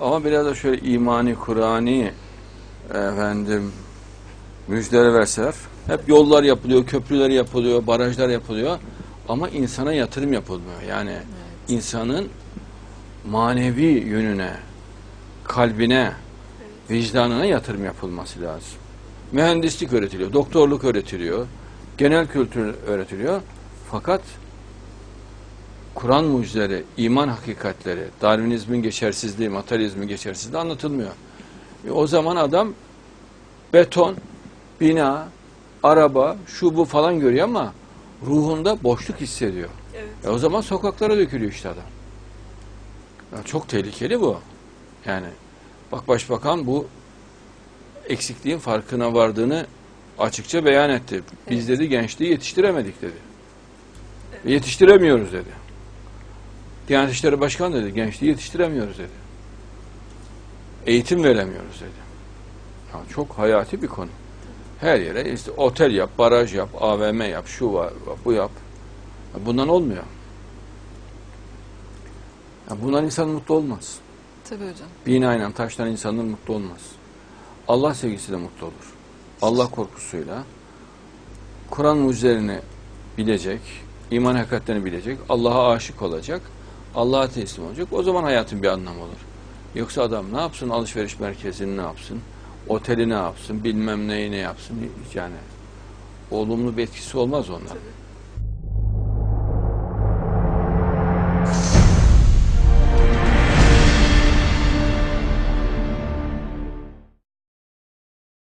Ama biraz da şöyle imani, Kur'ani efendim müjdeler verseler. Hep yollar yapılıyor, köprüler yapılıyor, barajlar yapılıyor. Ama insana yatırım yapılmıyor. Yani insanın manevi yönüne, kalbine, vicdanına yatırım yapılması lazım. Mühendislik öğretiliyor, doktorluk öğretiliyor, genel kültür öğretiliyor. Fakat Kur'an mucizeleri, iman hakikatleri, Darwinizmin geçersizliği, materyalizmin geçersizliği anlatılmıyor. E o zaman adam beton, bina, araba, şu bu falan görüyor ama ruhunda boşluk hissediyor. Evet. E o zaman sokaklara dökülüyor işte adam. Ya çok tehlikeli bu. Yani bak başbakan bu eksikliğin farkına vardığını açıkça beyan etti. Biz dedi gençliği yetiştiremedik dedi. Yetiştiremiyoruz dedi. Diyanet İşleri Başkanı dedi gençliği yetiştiremiyoruz dedi. Eğitim veremiyoruz dedi. Ya çok hayati bir konu. Her yere işte otel yap, baraj yap, AVM yap, şu var, bu yap. Ya Bundan olmuyor. Ya bundan insan mutlu olmaz. Tabii hocam. Binayla taştan insanın mutlu olmaz. Allah sevgisiyle mutlu olur. Allah korkusuyla Kur'an mucizelerini bilecek, iman hakikatlerini bilecek, Allah'a aşık olacak, Allah'a teslim olacak. O zaman hayatın bir anlamı olur. Yoksa adam ne yapsın alışveriş merkezini ne yapsın, oteli ne yapsın, bilmem neyi ne yapsın yani olumlu bir etkisi olmaz. Tabii.